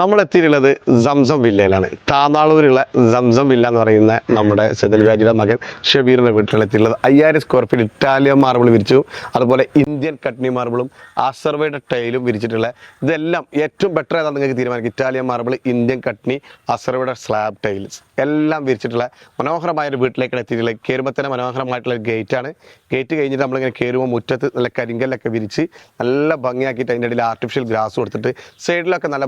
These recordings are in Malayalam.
നമ്മൾ എത്തിയിട്ടുള്ളത് സംസം വില്ലയിലാണ്. താന്നാളൂരുള്ള സംസം വില്ല എന്ന് പറയുന്ന നമ്മുടെ സെതൽ വ്യാജിയുടെ മകൻ ഷബീറിന്റെ വീട്ടിലാണ് എത്തിയിട്ടുള്ളത് അയ്യായിരം സ്ക്വയർ ഫീറ്റ് ഇറ്റാലിയൻ മാർബിൾ വിരിച്ചു. അതുപോലെ ഇന്ത്യൻ കട്നി മാർബിളും അസർവയുടെ ടൈലും വിരിച്ചിട്ടുള്ള ഇതെല്ലാം ഏറ്റവും ബെറ്റർ ഏതാണ് നിങ്ങൾക്ക് തീരുമാനിക്കും. ഇറ്റാലിയൻ മാർബിൾ ഇന്ത്യൻ കട്നി അസർവയുടെ സ്ലാബ് ടൈൽസ് എല്ലാം വിരിച്ചിട്ടുള്ള മനോഹരമായ ഒരു വീട്ടിലേക്കാണ് എത്തിയിട്ടുള്ളത്. കയറുമ്പോൾ തന്നെ മനോഹരമായിട്ടുള്ള ഒരു ഗേറ്റാണ് ഗേറ്റ് കഴിഞ്ഞിട്ട് നമ്മളിങ്ങനെ കയറുമ്പോൾ മുറ്റത്ത് നല്ല കരിങ്കല്ലൊക്കെ വിരിച്ച് നല്ല ഭംഗിയാക്കിയിട്ട് അതിന്റെ ഇടയിൽ ആർട്ടിഫിഷ്യൽ ഗ്രാസ് കൊടുത്തിട്ട് സൈഡിലൊക്കെ നല്ല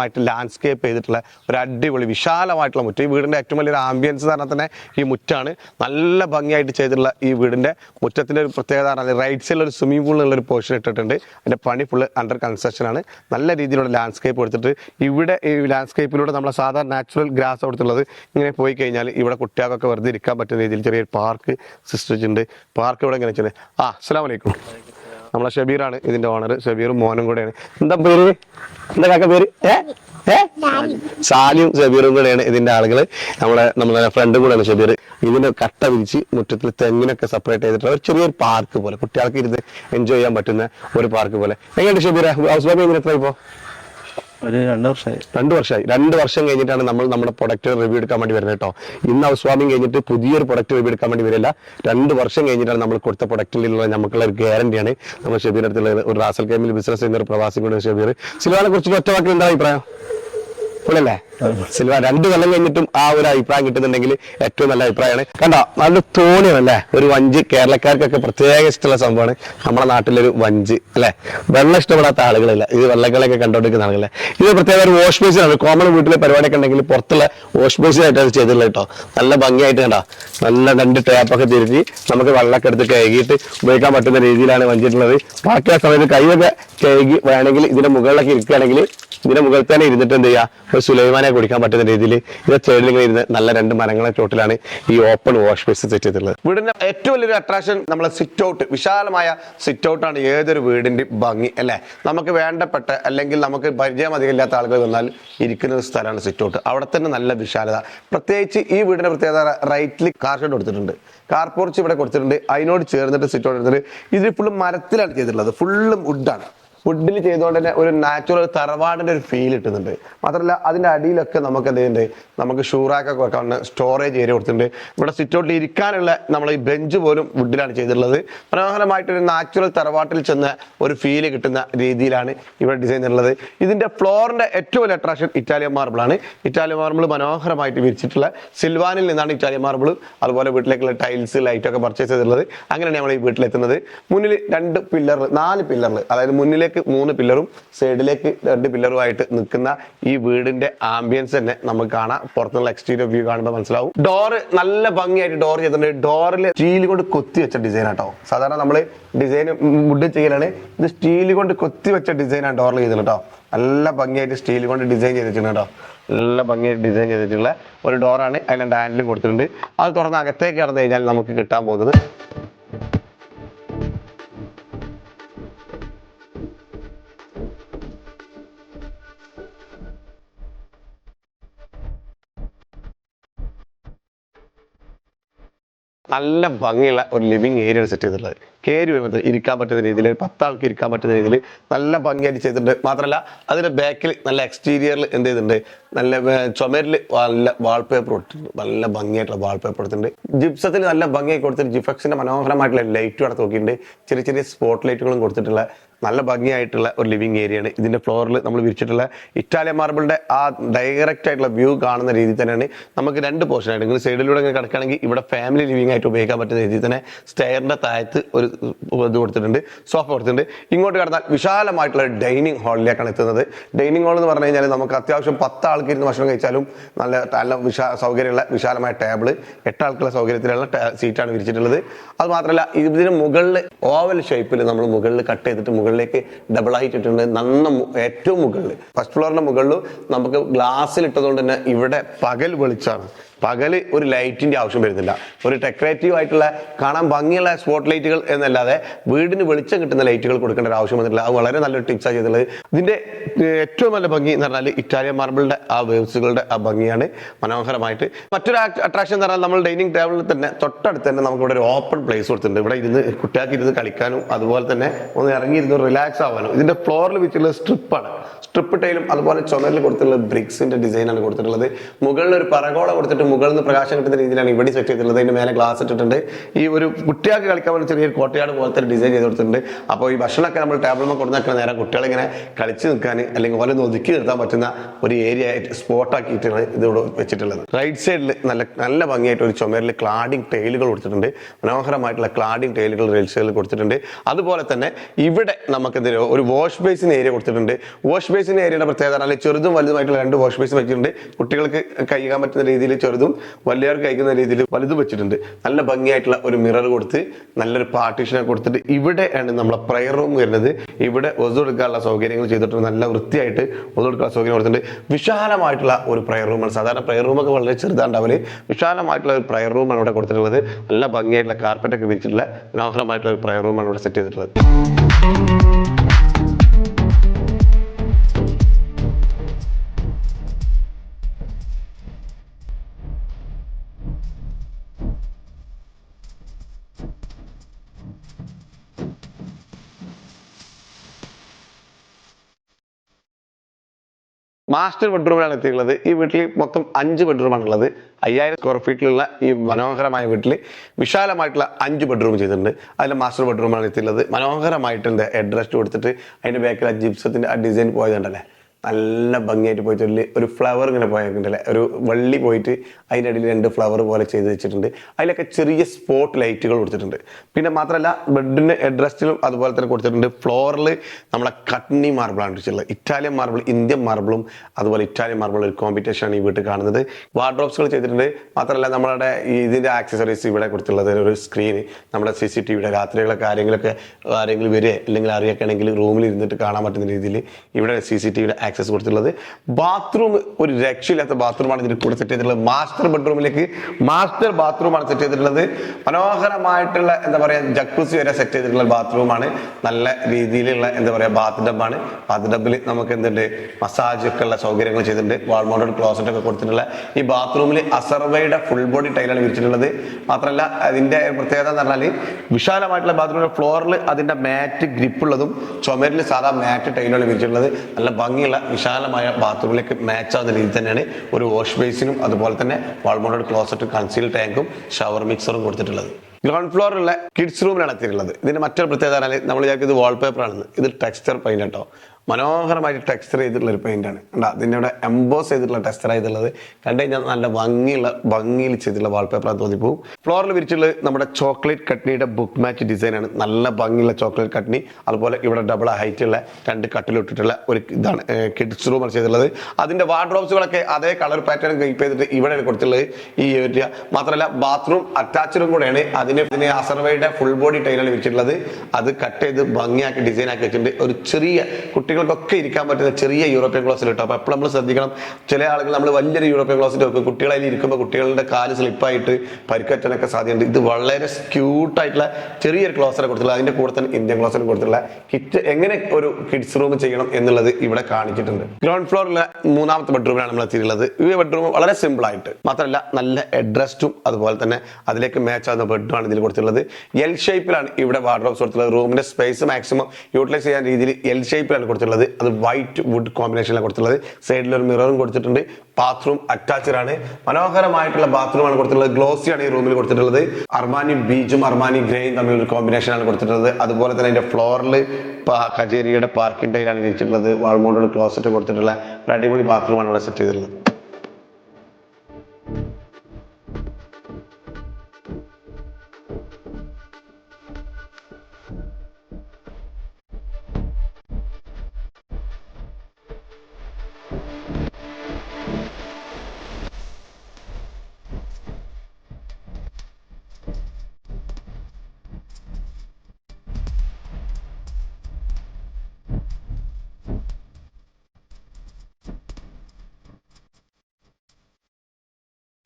മനോഹരമായിട്ട് ലാൻഡ്സ്കേപ്പ് ചെയ്തിട്ടുള്ള ഒരു അടിപൊളി വിശാലമായിട്ടുള്ള മുറ്റം. ഈ വീടിന്റെ ഏറ്റവും വലിയൊരു ആംബിയൻസ് പറഞ്ഞാൽ തന്നെ ഈ മുറ്റാണ്. നല്ല ഭംഗിയായിട്ട് ചെയ്തിട്ടുള്ള ഈ വീടിന്റെ മുറ്റത്തിന്റെ ഒരു പ്രത്യേകത പറഞ്ഞാൽ റൈറ്റ് സൈഡിൽ ഒരു സ്വിമ്മിംഗ് എന്നുള്ളൊരു പോർഷൻ ഇട്ടിട്ടുണ്ട്. അതിന്റെ പണി ഫുള്ള് അണ്ടർ കൺസ്ട്രക്ഷൻ ആണ്. നല്ല രീതിയിലുള്ള ലാൻഡ്സ്കേപ്പ് കൊടുത്തിട്ട് ഇവിടെ ഈ ലാൻഡ്സ്കേപ്പിലൂടെ നമ്മളെ സാധാരണ നാച്ചുറൽ ഗ്രാസ് കൊടുത്തുള്ളത് ഇങ്ങനെ പോയി കഴിഞ്ഞാൽ ഇവിടെ കുട്ടികൾക്കൊക്കെ വെറുതെ ഇരിക്കാൻ പറ്റുന്ന രീതിയിൽ ചെറിയൊരു പാർക്ക് സൃഷ്ടിച്ചിട്ടുണ്ട്. പാർക്ക് ഇവിടെ ഇങ്ങനെ വെച്ചാൽ ആ അസ്സാം അലൈക്കും. നമ്മളെ ഷബീറാണ് ഇതിന്റെ ഓണർ ഷബീറും മോനും കൂടെയാണ്. എന്താ പേര്? എന്താ കാക്ക പേര്? സാലിയും ഷബീറും കൂടെയാണ് ഇതിന്റെ ആളുകൾ നമ്മളെ നമ്മളെ ഫ്രണ്ട് കൂടെയാണ് ഷബീർ. ഇതിനെ കട്ട വിരിച്ച് മുറ്റത്തിൽ തെങ്ങിനൊക്കെ സെപ്പറേറ്റ് ചെയ്തിട്ടുള്ള ഒരു ചെറിയൊരു പാർക്ക് പോലെ കുട്ടികൾക്ക് ഇരുന്ന് എൻജോയ് ചെയ്യാൻ പറ്റുന്ന ഒരു പാർക്ക് പോലെ. എങ്ങനെയുണ്ട് ഷബീർ ഹൗസ് വാമിംഗ് എത്ര ഇപ്പോ? ഒരു രണ്ട് വർഷമായി രണ്ട് രണ്ട് വർഷം കഴിഞ്ഞിട്ടാണ് നമ്മൾ നമ്മുടെ പ്രൊഡക്റ്റ് റിവ്യൂ എടുക്കാൻ വേണ്ടി വരുന്നത് കേട്ടോ. ഇന്ന് ഹൗസ് വാമിംഗ് കഴിഞ്ഞിട്ട് പുതിയൊരു പ്രൊഡക്റ്റ് റിവ്യൂ എടുക്കാൻ വേണ്ടി വരില്ല രണ്ട് വർഷം കഴിഞ്ഞിട്ടാണ് നമ്മൾ കൊടുത്ത പ്രൊഡക്റ്റിലുള്ള നമുക്കുള്ള ഒരു ഗ്യാരണ്ടിയാണ് നമ്മൾ അടുത്തുള്ള ഒരു റാസൽ കേമിൽ ബിസിനസ് ചെയ്യുന്ന ഒരു പ്രവാസി കൂടെ ഷബീർ. സിൽവാനെ കുറിച്ച് ഒറ്റ വാക്കിൽ എന്താ അഭിപ്രായം? ഫുള്ളല്ലേ സിൽവ രണ്ട് കൊല്ലം കഴിഞ്ഞിട്ടും ആ ഒരു അഭിപ്രായം കിട്ടുന്നുണ്ടെങ്കിൽ ഏറ്റവും നല്ല അഭിപ്രായമാണ്. കണ്ടോ നല്ല തോണിയാണല്ലേ? ഒരു വഞ്ച് കേരളക്കാർക്കൊക്കെ പ്രത്യേക ഇഷ്ടമുള്ള സംഭവമാണ്. നമ്മുടെ നാട്ടിലൊരു വഞ്ച് അല്ലെ? വെള്ളം ഇഷ്ടപ്പെടാത്ത ആളുകളില്ല. ഇത് വെള്ളക്കളൊക്കെ കണ്ടോണ്ടിരിക്കുന്ന ആളുകളെ ഇത് പ്രത്യേക ഒരു വാഷ് ബേസിനാണ് കോമൺ വീട്ടിലെ പരിപാടിയൊക്കെ ഉണ്ടെങ്കിൽ പുറത്തുള്ള വാഷ് ബേസിനായിട്ട് അത് ചെയ്തിട്ടുള്ളത് കേട്ടോ. നല്ല ഭംഗിയായിട്ട് കണ്ടോ? നല്ല രണ്ട് ടാപ്പൊക്കെ തിരിഞ്ഞ് നമുക്ക് വെള്ളമൊക്കെ എടുത്ത് കഴുകിയിട്ട് ഉപയോഗിക്കാൻ പറ്റുന്ന രീതിയിലാണ് വഞ്ചിട്ടുള്ളത് ബാക്കി ആ സമയത്ത് കൈയൊക്കെ കഴുകി വേണമെങ്കിൽ ഇതിന്റെ മുകളിലൊക്കെ ഇരിക്കുകയാണെങ്കിൽ ഇതിന്റെ മുകളിൽ തന്നെ ഇരുന്നിട്ട് എന്ത് ചെയ്യുക? സുലൈമാനെ കുടിക്കാൻ പറ്റുന്ന രീതിയിൽ ഇത് ഇങ്ങനെ ഇരുന്ന് നല്ല രണ്ട് മരങ്ങളെ ചോട്ടിലാണ് ഈ ഓപ്പൺ വാഷ് ബേസ് സെറ്റ് ചെയ്തിട്ടുള്ളത്. വീടിന്റെ ഏറ്റവും വലിയൊരു അട്രാക്ഷൻ നമ്മളെ സിറ്റ് ഔട്ട് വിശാലമായ സിറ്റ് ഔട്ടാണ് ഏതൊരു വീടിന്റെ ഭംഗി അല്ലെ? നമുക്ക് വേണ്ടപ്പെട്ട അല്ലെങ്കിൽ നമുക്ക് പരിചയം അധികം ഇല്ലാത്ത ആളുകൾ വന്നാൽ ഇരിക്കുന്ന ഒരു സ്ഥലമാണ് സിറ്റ് ഔട്ട് അവിടെ തന്നെ നല്ല വിശാലത. പ്രത്യേകിച്ച് ഈ വീടിന്റെ പ്രത്യേകത റൈറ്റിൽ കാർ ഷെഡ് കൊടുത്തിട്ടുണ്ട്. കാർ പോർച്ച് ഇവിടെ കൊടുത്തിട്ടുണ്ട്. അതിനോട് ചേർന്നിട്ട് സിറ്റ് ഔട്ട് എടുത്തിട്ട് ഇതിൽ ഫുള്ളും മരത്തിലാണ് ചെയ്തിട്ടുള്ളത്. ഫുള്ളും വുഡാണ് വുഡിൽ ചെയ്തുകൊണ്ട് തന്നെ ഒരു നാച്ചുറൽ തറവാടിന്റെ ഒരു ഫീൽ കിട്ടുന്നുണ്ട്. മാത്രമല്ല അതിന്റെ അടിയിലൊക്കെ നമുക്ക് എന്ത് ചെയ്യുന്നുണ്ട് നമുക്ക് ഷൂറാക്കൊക്കെ വെക്കാൻ സ്റ്റോറേജ് ഏരിയ കൊടുത്തിട്ടുണ്ട്. ഇവിടെ സിറ്റ് ഔട്ടിൽ ഇരിക്കാനുള്ള നമ്മൾ ഈ ബെഞ്ച് പോലും വുഡിലാണ് ചെയ്തിട്ടുള്ളത്. മനോഹരമായിട്ടൊരു നാച്ചുറൽ തറവാട്ടിൽ ചെന്ന ഒരു ഫീൽ കിട്ടുന്ന രീതിയിലാണ് ഇവിടെ ഡിസൈൻ ചെയ്തിട്ടുള്ളത്. ഇതിന്റെ ഫ്ലോറിന്റെ ഏറ്റവും വലിയ അട്രാക്ഷൻ ഇറ്റാലിയൻ മാർബിൾ ആണ്. ഇറ്റാലിയൻ മാർബിൾ മനോഹരമായിട്ട് വിരിച്ചിട്ടുള്ള സിൽവാനിൽ നിന്നാണ് ഇറ്റാലിയൻ മാർബിൾ അതുപോലെ വീട്ടിലേക്കുള്ള ടൈൽസ് ലൈറ്റ് ഒക്കെ പർച്ചേസ് ചെയ്തിട്ടുള്ളത്. അങ്ങനെയാണ് നമ്മൾ ഈ വീട്ടിലെത്തുന്നത്. മുന്നിൽ രണ്ട് പില്ലറുകൾ നാല് പില്ലറിൽ അതായത് മുന്നിലേക്ക് മൂന്ന് പില്ലറും സൈഡിലേക്ക് രണ്ട് പില്ലറുമായിട്ട് നിൽക്കുന്ന ഈ വീടിന്റെ ആംബിയൻസ് തന്നെ നമുക്ക് കാണാം. പുറത്തുനിന്നുള്ള എക്സ്റ്റീരിയർ വ്യൂ കാണുമ്പോൾ മനസ്സിലാവും. ഡോറ് നല്ല ഭംഗിയായിട്ട് ഡോർ ചെയ്തിട്ടുണ്ട്. ഡോറിൽ സ്റ്റീൽ കൊണ്ട് കൊത്തി വെച്ച ഡിസൈൻ ആട്ടോ. സാധാരണ നമ്മൾ ഡിസൈൻ വുഡ് ചെയ്യലാണ്. ഇത് സ്റ്റീൽ കൊണ്ട് കൊത്തി വെച്ച ഡിസൈനാണ് ഡോറിൽ ചെയ്തത് കേട്ടോ നല്ല ഭംഗിയായിട്ട് സ്റ്റീൽ കൊണ്ട് ഡിസൈൻ ചെയ്തിട്ടുണ്ട് കേട്ടോ നല്ല ഭംഗിയായിട്ട് ഡിസൈൻ ചെയ്തിട്ടുള്ള ഒരു ഡോറാണ് അതിന്റെ ഹാൻഡിലും കൊടുത്തിട്ടുണ്ട്. അത് തുറന്ന് അകത്തേക്ക് കടന്നു കഴിഞ്ഞാൽ നമുക്ക് കിട്ടാൻ പോകുന്നത് നല്ല ഭംഗിയുള്ള ഒരു ലിവിങ് ഏരിയ സെറ്റ് ചെയ്തിട്ടുള്ളത്. കയറി വരുമ്പോൾ ഇരിക്കാൻ പറ്റുന്ന രീതിയിൽ പത്താൾക്ക് ഇരിക്കാൻ പറ്റുന്ന രീതിയിൽ നല്ല ഭംഗിയായിട്ട് ചെയ്തിട്ടുണ്ട്. മാത്രമല്ല അതിന്റെ ബാക്കിൽ നല്ല എക്സ്റ്റീരിയറിൽ എന്ത് ചെയ്തിട്ടുണ്ട്? നല്ല ചുമരിൽ നല്ല വാൾപേപ്പർ കൊടുത്തിട്ടുണ്ട്. നല്ല ഭംഗിയായിട്ടുള്ള വാൾപേപ്പർ കൊടുത്തിട്ടുണ്ട്. ജിപ്സത്തിൽ നല്ല ഭംഗിയായി കൊടുത്തിട്ട് ജിഫക്സിന്റെ മനോഹരമായിട്ടുള്ള ലൈറ്റും അവിടെ നോക്കിയിട്ടുണ്ട്. ചെറിയ ചെറിയ സ്പോട്ട് ലൈറ്റുകളും കൊടുത്തിട്ടുള്ള നല്ല ഭംഗിയായിട്ടുള്ള ഒരു ലിവിങ് ഏരിയയാണ് ഇതിന്റെ ഫ്ലോറിൽ നമ്മൾ വിരിച്ചിട്ടുള്ള ഇറ്റാലിയൻ മാർബിളിന്റെ ആ ഡയറക്റ്റ് ആയിട്ടുള്ള വ്യൂ കാണുന്ന രീതിയിൽ തന്നെയാണ്. നമുക്ക് രണ്ട് പോർഷൻ ആയിട്ട് നിങ്ങൾ സൈഡിലൂടെ ഇങ്ങനെ കിടക്കുകയാണെങ്കിൽ ഇവിടെ ഫാമിലി ലിവിങ് ആയിട്ട് ഉപയോഗിക്കാൻ പറ്റുന്ന രീതിയിൽ തന്നെ സ്റ്റെയറിന്റെ താഴത്ത് ഒരു ഇത് കൊടുത്തിട്ടുണ്ട് സോഫ കൊടുത്തിട്ടുണ്ട്. ഇങ്ങോട്ട് കടന്നാൽ വിശാലമായിട്ടുള്ള ഡൈനിങ് ഹാളിലേക്കാണ് എത്തുന്നത്. ഡൈനിങ് ഹാൾ എന്ന് പറഞ്ഞു കഴിഞ്ഞാൽ നമുക്ക് അത്യാവശ്യം പത്ത് ആൾക്ക് ഇരുന്ന് ഭക്ഷണം കഴിച്ചാലും നല്ല നല്ല വിശാ സൗകര്യമുള്ള വിശാലമായ ടേബിൾ എട്ട് ആൾക്കുള്ള സൗകര്യത്തിലുള്ള സീറ്റാണ് വിരിച്ചിട്ടുള്ളത്. അത് മാത്രമല്ല ഇതിന് മുകളിൽ ഓവൽ ഷേപ്പിൽ നമ്മൾ മുകളിൽ കട്ട് ചെയ്തിട്ട് മുകളിലേക്ക് ഡബിൾ ആയിട്ടിട്ടുണ്ട്. നന്ന ഏറ്റവും മുകളിൽ. ഫസ്റ്റ് ഫ്ലോറിന്റെ മുകളിൽ നമുക്ക് ഗ്ലാസ്സിൽ ഇട്ടതുകൊണ്ട് തന്നെ ഇവിടെ പകൽ വെളിച്ചാണ് പകൽ ഒരു ലൈറ്റിന്റെ ആവശ്യം വരുന്നില്ല. ഒരു ഡെക്കറേറ്റീവ് ആയിട്ടുള്ള കാണാൻ ഭംഗിയുള്ള സ്പോട്ട് ലൈറ്റുകൾ എന്നല്ലാതെ വീടിന് വെളിച്ചം കിട്ടുന്ന ലൈറ്റുകൾ കൊടുക്കേണ്ട ഒരു ആവശ്യം വന്നിട്ടില്ല. അത് വളരെ നല്ലൊരു ടിപ്സാണ് ചെയ്തിട്ടുള്ളത്. ഇതിന്റെ ഏറ്റവും നല്ല ഭംഗി എന്ന് പറഞ്ഞാൽ ഇറ്റാലിയൻ മാർബിളിന്റെ ആ വേവ്സുകളുടെ ആ ഭംഗിയാണ് മനോഹരമായിട്ട്. മറ്റൊരു അട്രാക്ഷൻ എന്ന് പറഞ്ഞാൽ നമ്മൾ ഡൈനിങ് ടേബിളിൽ തന്നെ തൊട്ടടുത്ത് തന്നെ നമുക്ക് ഇവിടെ ഒരു ഓപ്പൺ പ്ലേസ് കൊടുത്തിട്ടുണ്ട്. ഇവിടെ ഇരുന്ന് കുട്ടികൾക്ക് ഇരുന്ന് കളിക്കാനും അതുപോലെ തന്നെ ഒന്ന് ഇറങ്ങിയിരുന്ന് റിലാക്സ് ആവാനും. ഇതിന്റെ ഫ്ലോറിൽ വെച്ചുള്ള സ്ട്രിപ്പാണ് സ്ട്രിപ്പ് ടൈലും അതുപോലെ ചുമരിൽ കൊടുത്തിട്ടുള്ള ബ്രിക്സിന്റെ ഡിസൈനാണ് കൊടുത്തിട്ടുള്ളത്. മുകളിൽ ഒരു പറകോള കൊടുത്തിട്ട് മുകളിൽ നിന്ന് പ്രകാശം കിട്ടുന്ന രീതിയിലാണ് ഇവിടെ സെറ്റ് ചെയ്തിട്ടുള്ളത്. അതിന്റെ മേലെ ഗ്ലാസ് ഇട്ടിട്ടുണ്ട്. ഈ ഒരു കുട്ടികൾക്ക് കളിക്കാൻ വേണ്ടി ചെറിയൊരു കോട്ടയാട് പോലത്തെ ഡിസൈൻ ചെയ്ത് കൊടുത്തിട്ടുണ്ട്. അപ്പോൾ ഈ ഭക്ഷണമൊക്കെ നമ്മൾ ടേബിളിൽ നിൽക്കുന്ന നേരം കുട്ടികളെ ഇങ്ങനെ കളിച്ച് നിൽക്കാൻ അല്ലെങ്കിൽ ഓരോന്ന് ഒതുക്കി നിർത്താൻ പറ്റുന്ന ഒരു ഏരിയ ആയിട്ട് സ്പോട്ടാക്കിയിട്ടാണ് ഇതോട് ഇത് വെച്ചിട്ടുള്ളത്. റൈറ്റ് സൈഡിൽ നല്ല നല്ല ഭംഗിയായിട്ട് ഒരു ചുമരിൽ ക്ലാഡിംഗ് ടൈലുകൾ കൊടുത്തിട്ടുണ്ട്. മനോഹരമായിട്ടുള്ള ക്ലാഡിംഗ് ടൈലുകൾ റൈറ്റ് സൈഡിൽ കൊടുത്തിട്ടുണ്ട്. അതുപോലെ തന്നെ ഇവിടെ നമുക്ക് എന്ത് ഒരു വാഷ് ബേസിൻ ഏരിയ കൊടുത്തിട്ടുണ്ട്. വാഷ് ബേസിൻ ഏരിയയുടെ പ്രത്യേകത അല്ലെങ്കിൽ ചെറുതും വലുതുമായിട്ടുള്ള രണ്ട് വാഷ് ബേസ് വെച്ചിട്ടുണ്ട്. കുട്ടികൾക്ക് കഴിക്കാൻ പറ്റുന്ന രീതിയിൽ ചെറുതും വലിയവർക്ക് അയക്കുന്ന രീതിയിൽ വലുതും വെച്ചിട്ടുണ്ട്. നല്ല ഭംഗിയായിട്ടുള്ള ഒരു മിറർ കൊടുത്ത് നല്ലൊരു പാർട്ടീഷനെ കൊടുത്തിട്ട് ഇവിടെയാണ് നമ്മളെ പ്രയർ റൂം വരുന്നത്. ഇവിടെ ഒതു എടുക്കാനുള്ള സൗകര്യങ്ങൾ ചെയ്തിട്ടുണ്ട് നല്ല വൃത്തിയായിട്ട് ഒതു എടുക്കാനുള്ള സൗകര്യം കൊടുത്തിട്ടുണ്ട്. വിശാലമായിട്ടുള്ള ഒരു പ്രയർ റൂമാണ് സാധാരണ പ്രയർ റൂമൊക്കെ വളരെ ചെറുതാണ്ടാവൽ. വിശാലമായിട്ടുള്ള ഒരു പ്രയർ റൂമാണ് ഇവിടെ കൊടുത്തിട്ടുള്ളത്. നല്ല ഭംഗിയായിട്ടുള്ള കാർപ്പറ്റൊക്കെ വിരിച്ചിട്ടുള്ള മനോഹരമായിട്ടുള്ള ഒരു പ്രയർ റൂമാണ് ഇവിടെ സെറ്റ് ചെയ്തിട്ടുള്ളത്. മാസ്റ്റർ ബെഡ്റൂമിലാണ് എത്തിയിട്ടുള്ളത്. ഈ വീട്ടിൽ മൊത്തം അഞ്ച് ബെഡ്റൂമാണ് ഉള്ളത്. അയ്യായിരം സ്ക്വയർ ഫീറ്റിലുള്ള ഈ മനോഹരമായ വീട്ടിൽ വിശാലമായിട്ടുള്ള അഞ്ച് ബെഡ്റൂം ചെയ്തിട്ടുണ്ട്. അതിൽ മാസ്റ്റർ ബെഡ്റൂമാണ് എത്തിയിട്ടുള്ളത്. മനോഹരമായിട്ടുണ്ട് ഹെഡ് കൊടുത്തിട്ട് അതിന്റെ ബാക്കിൽ ആ ജിപ്സത്തിന്റെ ആ ഡിസൈൻ പോയതുണ്ടല്ലേ? നല്ല ഭംഗിയായിട്ട് പോയിട്ട് ഒരു ഒരു ഫ്ലവർ ഇങ്ങനെ പോയിട്ടുണ്ടല്ലേ ഒരു വള്ളി പോയിട്ട് അതിന്റെ ഇടയിൽ രണ്ട് ഫ്ലവർ പോലെ ചെയ്ത് വെച്ചിട്ടുണ്ട്. അതിലൊക്കെ ചെറിയ സ്പോട്ട് ലൈറ്റുകൾ കൊടുത്തിട്ടുണ്ട്. പിന്നെ മാത്രമല്ല ബെഡിന് എഡ്രസ്റ്റിലും അതുപോലെ തന്നെ കൊടുത്തിട്ടുണ്ട്. ഫ്ലോറിൽ നമ്മളെ കട്നി മാർബിളാണ് വെച്ചിട്ടുള്ളത്. ഇറ്റാലിയൻ മാർബിൾ ഇന്ത്യൻ മാർബിളും അതുപോലെ ഇറ്റാലിയൻ മാർബിൾ ഒരു കോമ്പറ്റീഷനാണ് ഈ വീട്ടിൽ കാണുന്നത്. വാർഡ്രോബ്സുകൾ ചെയ്തിട്ടുണ്ട്. മാത്രമല്ല നമ്മളുടെ ഇതിന്റെ ആക്സസറീസ് ഇവിടെ കൊടുത്തിട്ടുള്ളത് ഒരു സ്ക്രീന് നമ്മുടെ സി സി ടി വിയുടെ രാത്രികളൊക്കെ കാര്യങ്ങളൊക്കെ ആരെങ്കിലും വരിക അല്ലെങ്കിൽ അറിയൊക്കെ റൂമിൽ ഇരുന്നിട്ട് കാണാൻ പറ്റുന്ന രീതിയിൽ ഇവിടെ സി സി ടി വിയുടെ ആക്സസ് കൊടുത്തിട്ടുള്ളത്. ബാത്റൂം ഒരു രക്ഷയില്ലാത്ത ബാത്റൂമാണ് ഇതിൽ കൂടെ സെറ്റ് ചെയ്തിട്ടുള്ളത്. മാസ്റ്റർ ബെഡ്റൂമിലേക്ക് മാസ്റ്റർ ബാത്റൂമാണ് സെറ്റ് ചെയ്തിട്ടുള്ളത്. മനോഹരമായിട്ടുള്ള എന്താ പറയുക ജക്കൂസി വരെ സെറ്റ് ചെയ്തിട്ടുള്ള ബാത്റൂമാണ് നല്ല രീതിയിലുള്ള എന്താ പറയുക ബാത്ത് ഡബ്ബാണ് ബാത്ത് ഡബ്ബിൽ നമുക്ക് എന്തുണ്ട്? മസാജ് ഒക്കെ ഉള്ള സൗകര്യങ്ങൾ ചെയ്തിട്ടുണ്ട്. വാൾ മൗണ്ടഡ് ക്ലോസറ്റ് ഒക്കെ കൊടുത്തിട്ടുള്ള. ഈ ബാത്റൂമിൽ അസർവയുടെ ഫുൾ ബോഡി ടൈലാണ് വിരിച്ചിട്ടുള്ളത്. മാത്രമല്ല അതിന്റെ പ്രത്യേകത എന്ന് പറഞ്ഞാൽ വിശാലമായിട്ടുള്ള ബാത്റൂമിന്റെ ഫ്ലോറിൽ അതിന്റെ മാറ്റ് ഗ്രിപ്പുള്ളതും ചുമരിൽ സാധാ മാറ്റ് ടൈലാണ് വിരിച്ചിട്ടുള്ളത്. നല്ല ഭംഗിയുള്ള വിശാലമായ ബാത്റൂമിലേക്ക് മാച്ച് ആവുന്ന രീതിയിൽ തന്നെയാണ് ഒരു വാഷ് ബേസിനും അതുപോലെ തന്നെ വാൾമോണ്ടഡ് ക്ലോസറ്റ് കൺസീൽ ടാങ്കും ഷവർ മിക്സറും കൊടുത്തിട്ടുള്ളത്. ഗ്രൗണ്ട് ഫ്ലോറിലുള്ള കിഡ്സ് റൂമിലാണ് എത്തിയിട്ടുള്ളത്. ഇതിന്റെ മറ്റൊരു പ്രത്യേകത നമ്മൾ വിചാരിക്കുന്നത് വാൾപേപ്പർ ആണെന്ന്. ഇത് ടെക്സ്ചർ പെയിന്റ് കേട്ടോ മനോഹരമായിട്ട് ടെക്സ്ചർ ചെയ്തിട്ടുള്ള ഒരു പെയിന്റ് ആണ്. കണ്ടാ? ഇതിന്റെ ഇവിടെ എംബോസ് ചെയ്തിട്ടുള്ള ടെക്സ്ചർ ചെയ്തിട്ടുള്ളത് കണ്ടു കഴിഞ്ഞാൽ നല്ല ഭംഗിയുള്ള ഭംഗിയിൽ ചെയ്തിട്ടുള്ള വാൾപേപ്പർ തോന്നിപ്പോവും. ഫ്ലോറിൽ വിരിച്ചുള്ളത് നമ്മുടെ ചോക്ലേറ്റ് കട്നിയുടെ ബുക്ക് മാച്ച് ഡിസൈനാണ് നല്ല ഭംഗിയുള്ള ചോക്ലേറ്റ് കട്നി അതുപോലെ ഇവിടെ ഡബിൾ ഹൈറ്റ് ഉള്ള രണ്ട് കട്ടിലിട്ടിട്ടുള്ള ഒരു ഇതാണ് കിഡ്സ് റൂമർ ചെയ്തിട്ടുള്ളത്. അതിന്റെ വാർഡ്രോബ്സുകളൊക്കെ അതേ കളർ പാറ്റേൺ കീപ്പ് ചെയ്തിട്ട് ഇവിടെ കൊടുത്തിട്ടുള്ളത് ഈ ഏരിയ. മാത്രമല്ല ബാത്റൂം അറ്റാച്ച്ഡും കൂടെയാണ് അതിന് ഇതിന് അസർവയുടെ ഫുൾ ബോഡി ടൈലാണ് വിരിച്ചിട്ടുള്ളത്. അത് കട്ട് ചെയ്ത് ഭംഗിയാക്കി ഡിസൈൻ ആക്കി വെച്ചിട്ടുണ്ട്. ഒരു ചെറിയ കുട്ടികൾക്കൊക്കെ ഇരിക്കാൻ പറ്റുന്ന ചെറിയ യൂറോപ്യൻ ക്ലോസിൽ കിട്ടും അപ്പോൾ എപ്പോഴും നമ്മൾ ശ്രദ്ധിക്കണം. ചില ആളുകൾ നമ്മൾ വലിയൊരു യൂറോപ്യൻ ക്ലോസിൽ വെക്കും. കുട്ടികളതിൽ ഇരിക്കുമ്പോൾ കുട്ടികളുടെ കാൽ സ്ലിപ്പായിട്ട് പരിക്കറ്റാനൊക്കെ സാധ്യതയുണ്ട്. ഇത് വളരെ ക്യൂട്ടായിട്ടുള്ള ചെറിയൊരു ക്ലോസറെ കൊടുത്തിട്ടുള്ള അതിന്റെ കൂടെ തന്നെ ഇന്ത്യൻ ക്ലോസറെ കൊടുത്തിട്ടുള്ള കിറ്റ് എങ്ങനെ ഒരു കിഡ്സ് റൂം ചെയ്യണം എന്നുള്ളത് ഇവിടെ കാണിച്ചിട്ടുണ്ട്. ഗ്രൗണ്ട് ഫ്ലോറിലെ മൂന്നാമത്തെ ബെഡ്റൂമിലാണ് നമ്മൾ എത്തിയിട്ടുള്ളത്. ഈ ബെഡ്റൂം വളരെ സിമ്പിൾ ആയിട്ട് മാത്രമല്ല നല്ല എഡ്രസ്റ്റും അതുപോലെ തന്നെ അതിലേക്ക് മാച്ച് ആകുന്ന ബെഡ്റൂം ആണ് ഇതിൽ കൊടുത്തിട്ടുള്ളത്. എൽ ഷേപ്പിലാണ് ഇവിടെ വാർഡ്രോബ്സ് കൊടുത്തിട്ടുള്ളത്. റൂമിന്റെ സ്പേസ് മാക്സിമം യൂട്ടിലൈസ് ചെയ്യാൻ രീതിയിൽ എൽ ഷേപ്പിലാണ് കൊടുത്തിട്ടുള്ളത്. അത് വൈറ്റ് വുഡ് കോമ്പിനേഷനിലാണ് കൊടുത്തിട്ടുള്ളത്. സൈഡിൽ ഒരു മിററും കൊടുത്തിട്ടുണ്ട്. ബാത്റൂം അറ്റാച്ച്ഡ് ആണ്. മനോഹരമായിട്ടുള്ള ബാത്റൂം ആണ് കൊടുത്തിട്ടുള്ളത്. ഗ്ലോസി ആണ് ഈ റൂമിൽ കൊടുത്തിട്ടുള്ളത്. അർമാനി ബീച്ചും അർമാനി ഗ്രേയും കോമ്പിനേഷൻ ആണ് കൊടുത്തിട്ടുള്ളത്. അതുപോലെ തന്നെ അതിന്റെ ഫ്ലോറിൽ കജേരിയുടെ പാർക്കിന്റെ ടൈലാണ് ഇരിച്ചിട്ടുള്ളത് വാൾമോണ്ടോട് ക്ലോസറ്റ് കൊടുത്തിട്ടുള്ള ഒരു അടിപൊളി ബാത്റൂമാണ് ഇവിടെ സെറ്റ് ചെയ്തിട്ടുള്ളത്.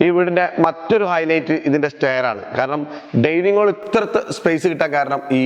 ഈ വീടിന്റെ മറ്റൊരു ഹൈലൈറ്റ് ഇതിന്റെ സ്റ്റെയർ ആണ്. കാരണം ഡൈനിങ് ഹോൾ ഇത്രത്തെ സ്പേസ് കിട്ടാൻ കാരണം ഈ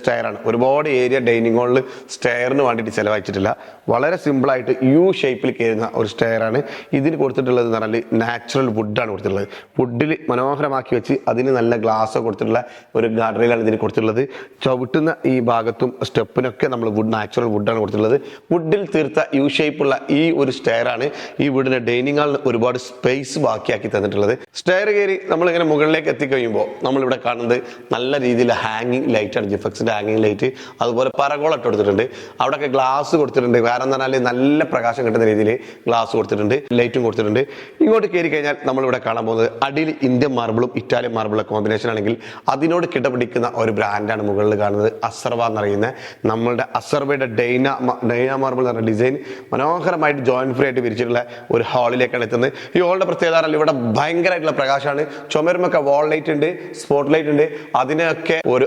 സ്റ്റെയർ ആണ് ഒരുപാട് ഏരിയ ഡൈനിങ് ഹാളിൽ സ്റ്റെയറിന് വേണ്ടിയിട്ട് ചിലവഴിച്ചിട്ടില്ല. വളരെ സിമ്പിളായിട്ട് യു ഷേപ്പിൽ കയറുന്ന ഒരു സ്റ്റെയർ ആണ് ഇതിന് കൊടുത്തിട്ടുള്ളത് എന്ന് പറഞ്ഞാൽ നാച്ചുറൽ വുഡാണ് കൊടുത്തിട്ടുള്ളത്. വുഡിൽ മനോഹരമാക്കി വെച്ച് അതിന് നല്ല ഗ്ലാസ് കൊടുത്തിട്ടുള്ള ഒരു ഗാർഡറിയിലാണ് ഇതിന് കൊടുത്തിട്ടുള്ളത്. ചവിട്ടുന്ന ഈ ഭാഗത്തും സ്റ്റെപ്പിനൊക്കെ നമ്മൾ വുഡ് നാച്ചുറൽ വുഡാണ് കൊടുത്തിട്ടുള്ളത്. വുഡിൽ തീർത്ത യു ഷേപ്പുള്ള ഈ ഒരു സ്റ്റെയർ ആണ് ഈ വീടിന്റെ ഡൈനിങ് ഹാളിന് ഒരുപാട് സ്പേസ് ബാക്കിയാക്കി തന്നിട്ടുള്ളത്. സ്റ്റെയർ കയറി നമ്മളിങ്ങനെ മുകളിലേക്ക് എത്തിക്കഴിയുമ്പോൾ നമ്മളിവിടെ കാണുന്നത് നല്ല രീതിയിൽ ഹാങ്ങിങ് ലൈറ്റാണ് ജിഫക്സിന്റെ ഹാങ്ങിങ് ലൈറ്റ് അതുപോലെ പരകോളം ഇട്ട് കൊടുത്തിട്ടുണ്ട്. അവിടെയൊക്കെ ഗ്ലാസ് കൊടുത്തിട്ടുണ്ട്. കാരണം എന്ന് പറഞ്ഞാൽ നല്ല പ്രകാശം കിട്ടുന്ന രീതിയിൽ ഗ്ലാസ് കൊടുത്തിട്ടുണ്ട് ലൈറ്റും കൊടുത്തിട്ടുണ്ട്. ഇങ്ങോട്ട് കയറി കഴിഞ്ഞാൽ നമ്മളിവിടെ കാണാൻ പോകുന്നത് അടിയിൽ ഇന്ത്യൻ മാർബിളും ഇറ്റാലിയൻ മാർബിളും കോമ്പിനേഷൻ ആണെങ്കിൽ അതിനോട് കിടപിടിക്കുന്ന ഒരു ബ്രാൻഡാണ് മുകളിൽ കാണുന്നത് അസർവ എന്നറിയുന്ന നമ്മളുടെ അസർവയുടെ ഡൈന ഡൈന മാർബിൾ എന്ന് പറഞ്ഞ ഡിസൈൻ മനോഹരമായിട്ട് ജോയിൻ ഫ്രീ ആയിട്ട് വിരിച്ചിട്ടുള്ള ഒരു ഹാളിലേക്കാണ് എത്തുന്നത്. ഈ ഹാളിന്റെ പ്രത്യേകത ഇവിടെ ഭയങ്കരമായിട്ടുള്ള പ്രകാശമാണ്. ചുമരുമൊക്കെ വാൾ ലൈറ്റ് ഉണ്ട് സ്പോട്ട് ലൈറ്റ് ഉണ്ട്. അതിനൊക്കെ ഒരു ഒരു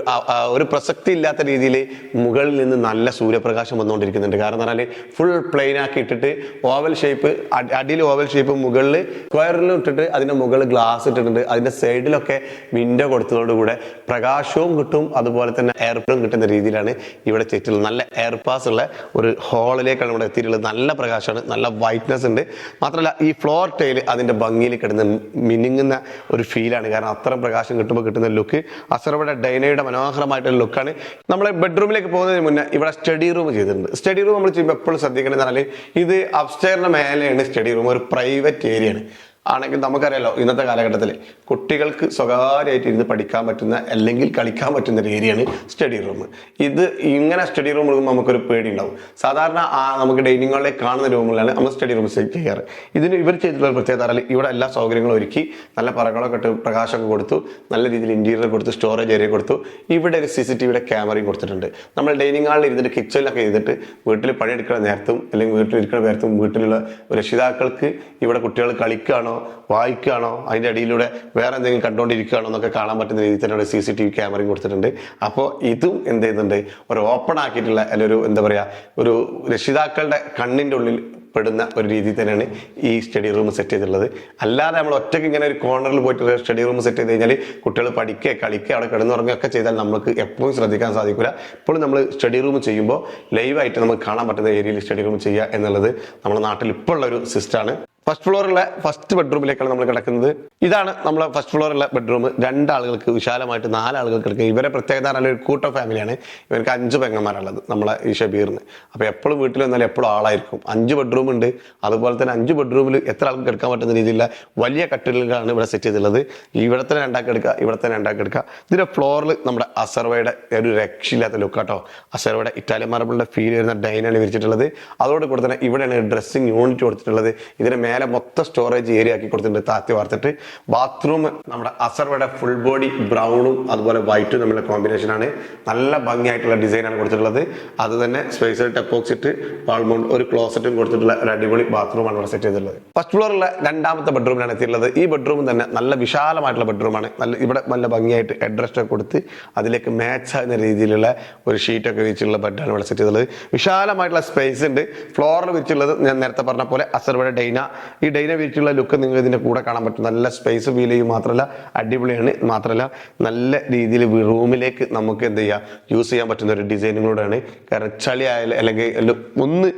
ഒരു പ്രസക്തി ഇല്ലാത്ത രീതിയിൽ മുകളിൽ നിന്ന് നല്ല സൂര്യപ്രകാശം വന്നുകൊണ്ടിരിക്കുന്നുണ്ട്. കാരണം എന്ന് പറഞ്ഞാൽ ഫുൾ പ്ലെയിൻ ആക്കി ഇട്ടിട്ട് ഓവൽ ഷേപ്പ് അടിയിൽ ഓവൽ ഷേപ്പ് മുകളിൽ സ്ക്വയറിലും ഇട്ടിട്ട് അതിന്റെ മുകളിൽ ഗ്ലാസ് ഇട്ടിട്ടുണ്ട്. അതിന്റെ സൈഡിലൊക്കെ വിൻഡോ കൊടുത്തതോടുകൂടെ പ്രകാശവും കിട്ടും. അതുപോലെ തന്നെ എയർപ്ലും കിട്ടുന്ന രീതിയിലാണ് ഇവിടെ ചെയ്തിട്ടുള്ളത്. നല്ല എയർ പാസ് ഉള്ള ഒരു ഹാളിലേക്കാണ് ഇവിടെ എത്തിയിട്ടുള്ളത്. നല്ല പ്രകാശമാണ്. നല്ല വൈറ്റ്നസ് ഉണ്ട്. മാത്രമല്ല ഈ ഫ്ലോർ ടൈൽ അതിന്റെ ഭംഗിയിൽ കിടന്ന് മിനുങ്ങുന്ന ഒരു ഫീലാണ് കാരണം അത്രയും പ്രകാശം കിട്ടുമ്പോൾ കിട്ടുന്ന ലുക്ക് അസറയുടെ ഡൈനയുടെ മനോഹരമായിട്ടുള്ള ലുക്കാണ് നമ്മൾ ബെഡ്റൂമിലേക്ക് പോകുന്നതിന് മുന്നേ ഇവിടെ സ്റ്റഡി റൂം ചെയ്തിട്ടുണ്ട്. സ്റ്റഡി റൂം നമ്മൾ ചെയ്യുമ്പോൾ എപ്പോഴും ശ്രദ്ധിക്കണമെന്ന് പറഞ്ഞാൽ ഇത് അപ്സ്റ്റേറിന്റെ മേലെയാണ് സ്റ്റഡി റൂം ഒരു പ്രൈവറ്റ് ഏരിയയാണ് ആണെങ്കിൽ നമുക്കറിയാലോ ഇന്നത്തെ കാലഘട്ടത്തിൽ കുട്ടികൾക്ക് സ്വകാര്യമായിട്ട് ഇരുന്ന് പഠിക്കാൻ പറ്റുന്ന അല്ലെങ്കിൽ കളിക്കാൻ പറ്റുന്ന ഒരു ഏരിയയാണ് സ്റ്റഡി റൂം ഇത് ഇങ്ങനെ സ്റ്റഡി റൂം എടുക്കുമ്പോൾ നമുക്കൊരു പേടി ഉണ്ടാവും സാധാരണ നമുക്ക് ഡൈനിങ് ഹാളിലെ കാണുന്ന രൂമുകളാണ് നമ്മൾ സ്റ്റഡി റൂം സെറ്റ് ചെയ്യാറ്. ഇതിന് ഇവർ ചെയ്തിട്ടുള്ള പ്രത്യേകത ഇവിടെ എല്ലാ സൗകര്യങ്ങളും ഒരുക്കി നല്ല പറകളൊക്കെ ഇട്ട് പ്രകാശമൊക്കെ കൊടുത്തു നല്ല രീതിയിൽ ഇന്റീരിയർ കൊടുത്തു സ്റ്റോറേജ് ഏരിയ കൊടുത്തു. ഇവിടെ ഒരു സി സി ടി വിയുടെ ക്യാമറയും കൊടുത്തിട്ടുണ്ട്. നമ്മൾ ഡൈനിങ് ഹാളിൽ ഇരുന്നിട്ട് കിച്ചണിലൊക്കെ ചെയ്തിട്ട് വീട്ടിൽ പണിയെടുക്കുന്ന നേരത്തും അല്ലെങ്കിൽ വീട്ടിൽ ഇരിക്കുന്ന നേരത്തും വീട്ടിലുള്ള രക്ഷിതാക്കൾക്ക് ഇവിടെ കുട്ടികൾ കളിക്കുകയാണോ വായിക്കുകയാണോ? അതിന്റെ അടിയിലൂടെ വേറെ എന്തെങ്കിലും കണ്ടുകൊണ്ടിരിക്കുകയാണോ എന്നൊക്കെ കാണാൻ പറ്റുന്ന രീതിയിൽ തന്നെ സി സി ടി വി ക്യാമറയും കൊടുത്തിട്ടുണ്ട്. അപ്പോൾ ഇതും എന്ത് ചെയ്യുന്നുണ്ട്? ഒരു ഓപ്പൺ ആക്കിയിട്ടുള്ള അല്ലെങ്കിൽ ഒരു എന്താ പറയുക ഒരു രക്ഷിതാക്കളുടെ കണ്ണിന്റെ ഉള്ളിൽ പെടുന്ന ഒരു രീതിയിൽ തന്നെയാണ് ഈ സ്റ്റഡി റൂം സെറ്റ് ചെയ്തിട്ടുള്ളത്. അല്ലാതെ നമ്മൾ ഒറ്റയ്ക്ക് ഇങ്ങനെ ഒരു കോർണറിൽ പോയിട്ട് സ്റ്റഡി റൂം സെറ്റ് ചെയ്ത് കഴിഞ്ഞാൽ കുട്ടികൾ പഠിക്കുക കളിക്കുക അവിടെ കിടന്നുറങ്ങുകയൊക്കെ ചെയ്താൽ നമുക്ക് എപ്പോഴും ശ്രദ്ധിക്കാൻ സാധിക്കില്ല ഇപ്പോഴും നമ്മൾ സ്റ്റഡി റൂം ചെയ്യുമ്പോൾ ലൈവായിട്ട് നമുക്ക് കാണാൻ പറ്റുന്ന ഏരിയയിൽ സ്റ്റഡി റൂം ചെയ്യുക എന്നുള്ളത് നമ്മുടെ നാട്ടിൽ ഇപ്പോൾ ഉള്ള ഒരു സിസ്റ്റമാണ് ഫസ്റ്റ് ഫ്ലോറിലെ ഫസ്റ്റ് ബെഡ്റൂമിലേക്കാണ് നമ്മൾ കിടക്കുന്നത്. ഇതാണ് നമ്മളെ ഫസ്റ്റ് ഫ്ലോറിലെ ബെഡ്റൂം രണ്ടാളുകൾക്ക് വിശാലമായിട്ട് നാലാളുകൾക്ക് കിടക്കുക ഇവരെ പ്രത്യേകത പറഞ്ഞാൽ ഒരു കൂട്ട ഫാമിലിയാണ് ഇവർക്ക് അഞ്ച് പെങ്ങന്മാരുള്ളത് നമ്മളെ ഈ ഷബീറിന്. അപ്പോൾ എപ്പോഴും വീട്ടിൽ വന്നാലും എപ്പോഴും ആളായിരിക്കും. അഞ്ച് ബെഡ്റൂം ഉണ്ട്. അതുപോലെ തന്നെ അഞ്ച് ബെഡ്റൂമിൽ എത്ര ആൾക്ക് കിടക്കാൻ പറ്റുന്ന രീതിയിലുള്ള വലിയ കട്ടിലുകളാണ് ഇവിടെ സെറ്റ് ചെയ്തിട്ടുള്ളത്. ഇവിടെ തന്നെ രണ്ടാക്കി എടുക്കുക ഇവിടെ തന്നെ രണ്ടാക്കി എടുക്കുക ഇതിന്റെ ഫ്ലോറിൽ നമ്മുടെ അസർവയുടെ ഒരു രക്ഷയില്ലാത്ത ലുക്ക് കേട്ടോ അസർവയുടെ ഇറ്റാലിയൻ മാർബിളിന്റെ ഫീൽ വരുന്ന ഡൈനാണ് വിരിച്ചിട്ടുള്ളത് അതോട് കൂടെ തന്നെ ഇവിടെയാണ് ഡ്രസ്സിങ് യൂണിറ്റ് കൊടുത്തിട്ടുള്ളത്. ഇതിന് മേലെ മൊത്തം സ്റ്റോറേജ് ഏരിയ ആക്കി കൊടുത്തിട്ടുണ്ട്. താത്തി വാർത്തിട്ട് ബാത്റൂം നമ്മുടെ അസർവയുടെ ഫുൾ ബോഡി ബ്രൗണും അതുപോലെ വൈറ്റും തമ്മിലുള്ള കോമ്പിനേഷൻ ആണ്. നല്ല ഭംഗിയായിട്ടുള്ള ഡിസൈനാണ് കൊടുത്തിട്ടുള്ളത്. അത് തന്നെ സ്പേസ് ടെപ്പോക്സിറ്റ് വാൾമൗണ്ട് ഒരു ക്ലോസറ്റും കൊടുത്തിട്ടുള്ള ഒരു അടിപൊളി ബാത്റൂമാണ് ഇവിടെ സെറ്റ് ചെയ്തിട്ടുള്ളത്. ഫസ്റ്റ് ഫ്ലോറിലെ രണ്ടാമത്തെ ബെഡ്റൂമിലാണ് എത്തിയിട്ടുള്ളത്. ഈ ബെഡ്റൂം തന്നെ നല്ല വിശാലമായിട്ടുള്ള ബെഡ്റൂമാണ് നല്ല ഇവിടെ നല്ല ഭംഗിയായിട്ട് ഒക്കെ കൊടുത്ത് അതിലേക്ക് മാച്ച് ആകുന്ന രീതിയിലുള്ള ഒരു ഷീറ്റ് ഒക്കെ വെച്ചിട്ടുള്ള ബെഡാണ് ഇവിടെ സെറ്റ് ചെയ്തിട്ടുള്ളത്. വിശാലമായിട്ടുള്ള സ്പേസ് ഉണ്ട്. ഫ്ലോറിൽ വെച്ചിട്ടുള്ളത് ഞാൻ നേരത്തെ പറഞ്ഞ പോലെ അസർവയുടെ ഡൈന ഈ ഡൈന വീട്ടിലുള്ള ലുക്ക് നിങ്ങൾ ഇതിന്റെ കൂടെ കാണാൻ പറ്റും. നല്ല സ്പേസ് ഫീൽ ചെയ്യും. മാത്രമല്ല അടിപൊളിയാണ്. മാത്രമല്ല നല്ല രീതിയിൽ റൂമിലേക്ക് നമുക്ക് എന്ത് ചെയ്യാം? യൂസ് ചെയ്യാൻ പറ്റുന്ന ഒരു ഡിസൈനും കൂടെയാണ് കാരണം ചളി ആയാലും അല്ലെങ്കിൽ ഒന്ന്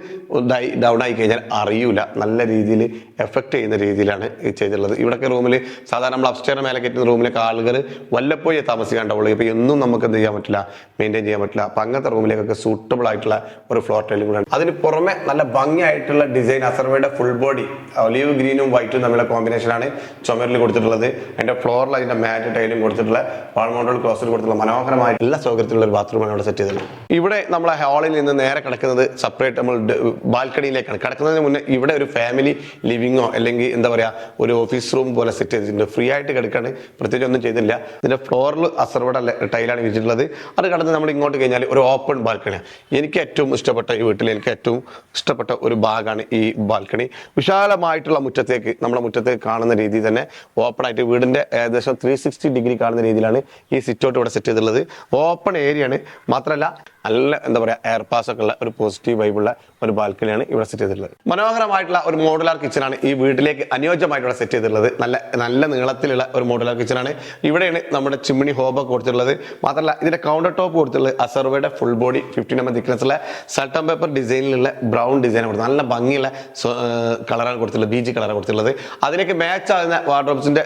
ഇതായി ഡൗൺ ആയി കഴിഞ്ഞാൽ അറിയൂല. നല്ല രീതിയിൽ എഫക്റ്റ് ചെയ്യുന്ന രീതിയിലാണ് ചെയ്തിട്ടുള്ളത് ഇവിടെയൊക്കെ റൂമിൽ സാധാരണ നമ്മൾ അപ്സ്റ്റേർ മേലെ കയറ്റുന്ന റൂമിലൊക്കെ ആളുകൾ വല്ലപ്പോഴേ താമസിക്കാണ്ടാവുള്ളൂ. ഇപ്പോൾ എന്നും നമുക്ക് എന്ത് ചെയ്യാൻ പറ്റില്ല? മെയിന്റെയിൻ ചെയ്യാൻ പറ്റില്ല. അപ്പം അങ്ങനത്തെ റൂമിലേക്കൊക്കെ സൂട്ടബിൾ ആയിട്ടുള്ള ഒരു ഫ്ലോർ ടൈലും കൂടെ അതിന് പുറമെ നല്ല ഭംഗിയായിട്ടുള്ള ഡിസൈൻ അസർവയുടെ ഫുൾ ബോഡി ഒലീവ് ഗ്രീനും വൈറ്റും തമ്മിലുള്ള കോമ്പിനേഷനാണ് ചുമരിൽ കൊടുത്തിട്ടുള്ളത്. അതിന്റെ ഫ്ലോറിൽ അതിന്റെ മാറ്റ് ടൈലും കൊടുത്തിട്ടുള്ള വാൾമൗണ്ടൽ ക്ലോസിൽ കൊടുത്തിട്ടുള്ള മനോഹരമായ എല്ലാ സൗകര്യത്തിലുള്ള ഒരു ബാത്റൂമാണ് ഇവിടെ സെറ്റ് ചെയ്തിട്ടുള്ളത്. ഇവിടെ നമ്മളെ ഹാളിൽ നിന്ന് നേരെ കിടക്കുന്നത് സെപ്പറേറ്റ് നമ്മൾ ബാൽക്കണിയിലേക്കാണ്. കിടക്കുന്നതിന് മുന്നേ ഇവിടെ ഒരു ഫാമിലി ലിവിങ്ങോ അല്ലെങ്കിൽ എന്താ പറയുക ഒരു ഓഫീസ് റൂം പോലെ സെറ്റ് ചെയ്തിട്ടുണ്ട്. ഫ്രീ ആയിട്ട് കിടക്കാണ്. പ്രത്യേകിച്ച് ഒന്നും ചെയ്തില്ല ഇതിന്റെ ഫ്ലോറിൽ അസർവട ടൈലാണ് വിരിച്ചിട്ടുള്ളത് അത് കടന്ന് നമ്മൾ ഇങ്ങോട്ട് കഴിഞ്ഞാൽ ഒരു ഓപ്പൺ ബാൽക്കണിയാണ് എനിക്ക് ഏറ്റവും ഇഷ്ടപ്പെട്ട ഈ വീട്ടിൽ എനിക്ക് ഏറ്റവും ഇഷ്ടപ്പെട്ട ഒരു ഭാഗമാണ് ഈ ബാൽക്കണി വിശാലമായിട്ടുള്ള മുറ്റത്തേക്ക് നമ്മുടെ മുറ്റത്തേക്ക് കാണുന്ന രീതി തന്നെ ഓപ്പൺ ആയിട്ട് വീടിന്റെ ഏകദേശം ത്രീ ഡിഗ്രി കാണുന്ന രീതിയിലാണ് ഈ സിറ്റ് ഔട്ട് ഇവിടെ സെറ്റ് ചെയ്തിട്ടുള്ളത്. ഓപ്പൺ ഏരിയ ആണ്. മാത്രമല്ല നല്ല എന്താ പറയുക എയർ പാസ് ഒക്കെ ഉള്ള ഒരു പോസിറ്റീവ് വൈബുള്ള ഒരു ബാൽക്കണിയാണ് ഇവിടെ സെറ്റ് ചെയ്തിട്ടുള്ളത്. മനോഹരമായിട്ടുള്ള ഒരു മോഡുലാർ കിച്ചണാണ് ഈ വീട്ടിലേക്ക് അനുയോജ്യമായിട്ടുള്ള സെറ്റ് ചെയ്തിട്ടുള്ളത്. നല്ല നല്ല നീളത്തിലുള്ള ഒരു മോഡുലാർ കിച്ചണാണ് ഇവിടെയാണ് നമ്മുടെ ചിമ്മിണി ഹോബൊക്കെ കൊടുത്തിട്ടുള്ളത്. മാത്രമല്ല ഇതിന്റെ കൗണ്ടർ ടോപ്പ് കൊടുത്തിട്ടുള്ളത് അസർവയുടെ ഫുൾ ബോഡി ഫിഫ്റ്റീൻ എം ഉള്ള സൾട്ടൺ പേപ്പർ ഡിസൈനിലുള്ള ബ്രൗൺ ഡിസൈൻ കൊടുത്തത് നല്ല ഭംഗിയുള്ള കളറാണ് കൊടുത്തിട്ടുള്ളത്. ബീച്ച് കളറാണ് കൊടുത്തിട്ടുള്ളത്. അതിലേക്ക് മാച്ച് ആകുന്ന വാർഡ്രോബ്സിന്റെ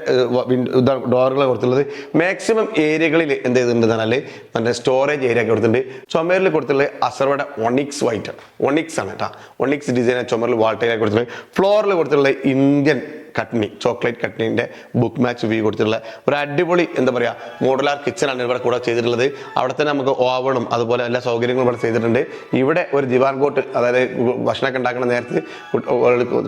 ഡോറുകൾ കൊടുത്തിട്ടുള്ളത്. മാക്സിമം ഏരിയകളിൽ എന്ത് ചെയ്തിട്ടുണ്ട് നല്ല സ്റ്റോറേജ് ഏരിയ ഒക്കെ കൊടുത്തിട്ടുണ്ട്. ചുമരിൽ കൊടുത്തിട്ടുള്ളത് അസർവയുടെ ഒണിക്സ് വൈറ്റ്. ഒണിക്സ് ആണ് കേട്ടോ. ഒണിക്സ് ഡിസൈൻ ചുമരിൽ വാൾട്ടേനെ കൊടുത്തിട്ടുള്ളത് ഫ്ലോറിൽ കൊടുത്തിട്ടുള്ളത് ഇന്ത്യൻ കട്നി ചോക്ലേറ്റ് കട്ട്നിന്റെ ബുക്ക് മാച്ച് വ്യൂ കൊടുത്തിട്ടുള്ള ഒരു അടിപൊളി എന്താ പറയുക മോഡുലാർ കിച്ചൺ ആണ് ഇവിടെ കൂടെ ചെയ്തിട്ടുള്ളത്. അവിടെ തന്നെ നമുക്ക് ഓവണും അതുപോലെ എല്ലാ സൗകര്യങ്ങളും ഇവിടെ ചെയ്തിട്ടുണ്ട്. ഇവിടെ ഒരു ദിവാൻ കോട്ട് അതായത് ഭക്ഷണമൊക്കെ ഉണ്ടാക്കുന്ന നേരത്ത്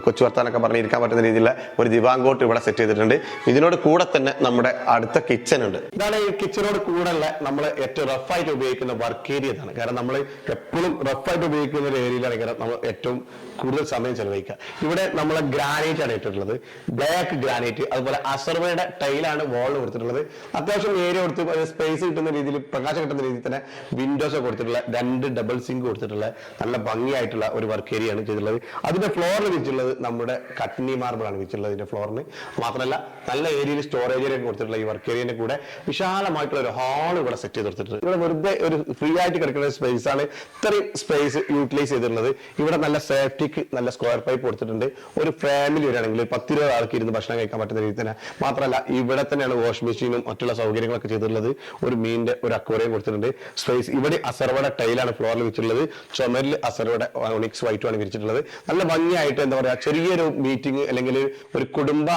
കൊച്ചു വർത്താനൊക്കെ പറഞ്ഞിരിക്കാൻ പറ്റുന്ന രീതിയിലുള്ള ഒരു ദിവാൻ കോട്ട് ഇവിടെ സെറ്റ് ചെയ്തിട്ടുണ്ട്. ഇതിനോട് കൂടെ തന്നെ നമ്മുടെ അടുത്ത കിച്ചൺ ഉണ്ട്. ഇതാണ് ഈ കിച്ചനോട് കൂടെ ഉള്ള നമ്മൾ ഏറ്റവും റഫായിട്ട് ഉപയോഗിക്കുന്ന വർക്ക് ഏരിയ ഇതാണ്. കാരണം നമ്മൾ എപ്പോഴും റഫായിട്ട് ഉപയോഗിക്കുന്ന ഒരു ഏരിയയിലാണ് കാരണം നമ്മൾ ഏറ്റവും കൂടുതൽ സമയം ചെലവഴിക്കുക. ഇവിടെ നമ്മൾ ഗ്രാനൈറ്റ് ആണ് ഇട്ടിട്ടുള്ളത്. ബ്ലാക്ക് ഗ്രാനൈറ്റ് അതുപോലെ അസർവയുടെ ടൈലാണ് വാൾ കൊടുത്തിട്ടുള്ളത്. അത്യാവശ്യം ഏരിയ കൊടുത്ത് സ്പേസ് കിട്ടുന്ന രീതിയിൽ പ്രകാശം കിട്ടുന്ന രീതിയിൽ തന്നെ വിൻഡോസ് കൊടുത്തിട്ടുള്ള രണ്ട് ഡബിൾ സിങ്ക് കൊടുത്തിട്ടുള്ള നല്ല ഭംഗിയായിട്ടുള്ള ഒരു വർക്ക് ഏരിയയാണ് ചെയ്തിട്ടുള്ളത്. അതിന്റെ ഫ്ലോറിൽ വെച്ചിട്ടുള്ളത് നമ്മുടെ കട്ടിനി മാർബിൾ ആണ് വെച്ചിട്ടുള്ളത് ഇതിന്റെ ഫ്ലോറിന് മാത്രമല്ല നല്ല ഏരിയയിൽ സ്റ്റോറേജ് ഏരിയ കൊടുത്തിട്ടുള്ള ഈ വർക്ക് ഏരിയന്റെ കൂടെ വിശാലമായിട്ടുള്ള ഒരു ഹാൾ ഇവിടെ സെറ്റ് ചെയ്ത് കൊടുത്തിട്ടുണ്ട്. ഇവിടെ വെറുതെ ഒരു ഫ്രീ ആയിട്ട് കിടക്കുന്ന സ്പേസ് ആണ് ഇത്രയും സ്പേസ് യൂട്ടിലൈസ് ചെയ്തിട്ടുള്ളത്. ഇവിടെ നല്ല സേഫ്റ്റിക്ക് നല്ല സ്ക്വയർ പൈപ്പ് കൊടുത്തിട്ടുണ്ട്. ഒരു ഫാമിലി വരികയാണെങ്കിൽ പത്തിരുപത് ആൾക്ക് ഇരുന്ന് ഭക്ഷണം കഴിക്കാൻ പറ്റുന്ന രീതിയിൽ തന്നെ. മാത്രമല്ല ഇവിടെ തന്നെയാണ് വാഷ് മെഷീനും മറ്റുള്ള സൗകര്യങ്ങളൊക്കെ ചെയ്തിട്ടുള്ളത്. ഒരു മീനിന്റെ ഒരു അക്വറിയം കൊടുത്തിട്ടുണ്ട്. സ്പേസ് ഇവിടെ അസർവട ടൈലാണ് ഫ്ലോറിൽ വെച്ചിട്ടുള്ളത്. ചുമരിൽ അസർവട ഒണിക്സ് വൈറ്റും ആണ് വിരിച്ചിട്ടുള്ളത്. നല്ല ഭംഗിയായിട്ട് എന്താ പറയുക ചെറിയൊരു മീറ്റിംഗ് അല്ലെങ്കിൽ ഒരു കുടുംബ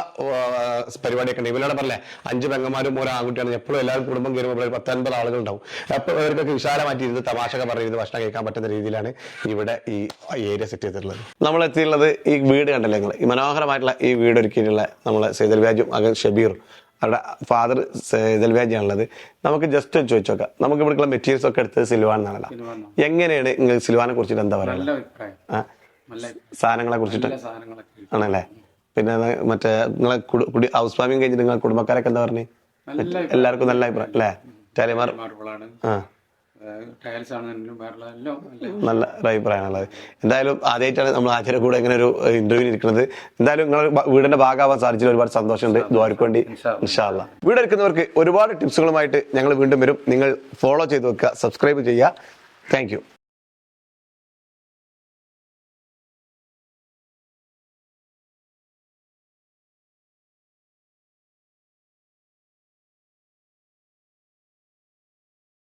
പരിപാടിയൊക്കെ ഉണ്ട്. ഇവരോട് പറഞ്ഞേ അഞ്ച് പെങ്ങന്മാരും ഒരു ആൺകുട്ടിയാണ്. എപ്പോഴും എല്ലാവരും കുടുംബം കയറുമ്പോൾ ഒരു പത്തൊൻപത് ആളുകൾ ഉണ്ടാവും അപ്പോൾ ഇവർക്കൊക്കെ വിശാലമായിട്ട് ഇരുന്ന് തമാശയൊക്കെ പറഞ്ഞിരുന്ന് ഭക്ഷണം കഴിക്കാൻ പറ്റുന്ന രീതിയിലാണ് ഇവിടെ ഈ ഏരിയ സെറ്റ് ചെയ്തിട്ടുള്ളത്. നമ്മൾ എത്തിയിട്ടുള്ളത് ഈ വീട് കണ്ടല്ലേ നിങ്ങൾ? മനോഹരമായിട്ടുള്ള ഈ വീട് ഒരുക്കിയിട്ടുള്ള നമ്മളെ സൈദൽ വ്യാജും അകൻ ഷബീർ അവരുടെ ഫാദർ സൈദൽ വ്യാജിയാണുള്ളത്. നമുക്ക് ജസ്റ്റ് ഒന്ന് ചോദിച്ചു നോക്കാം. നമുക്ക് ഇവിടെയുള്ള മെറ്റീരിയൽസ് ഒക്കെ എടുത്തത് സിൽവാൻ എന്നാണല്ലോ. എങ്ങനെയാണ് നിങ്ങൾ സിൽവാനെ കുറിച്ചിട്ട് എന്താ പറയുക സാധനങ്ങളെ കുറിച്ചിട്ട്? ആണല്ലേ? പിന്നെ മറ്റേ നിങ്ങളെ കുടി ഹൗസ് വാമിങ് കഴിഞ്ഞിട്ട് നിങ്ങളെ കുടുംബക്കാരൊക്കെ എന്താ പറഞ്ഞു? എല്ലാവർക്കും നല്ല അഭിപ്രായം. അല്ലേ? ചാലിമാർ ആ. ടയൽസ് ആണ് വേറെ എല്ലാം നല്ല ഒരു അഭിപ്രായമാണുള്ളത്. എന്തായാലും ആദ്യമായിട്ടാണ് നമ്മൾ ആചാര്യ കൂടെ ഇങ്ങനെ ഒരു ഇന്റർവ്യൂ ഇരിക്കുന്നത്. എന്തായാലും നിങ്ങൾ വീടിന്റെ ഭാഗമാവാൻ സാധിച്ചതിൽ ഒരുപാട് സന്തോഷമുണ്ട്. ദ്വാരക്ക് വേണ്ടി. ഇൻഷാല്ല വീട് എടുക്കുന്നവർക്ക് ഒരുപാട് ടിപ്സുകളുമായിട്ട് ഞങ്ങൾ വീണ്ടും വരും. നിങ്ങൾ ഫോളോ ചെയ്ത് വെക്കുക സബ്സ്ക്രൈബ് ചെയ്യുക. താങ്ക്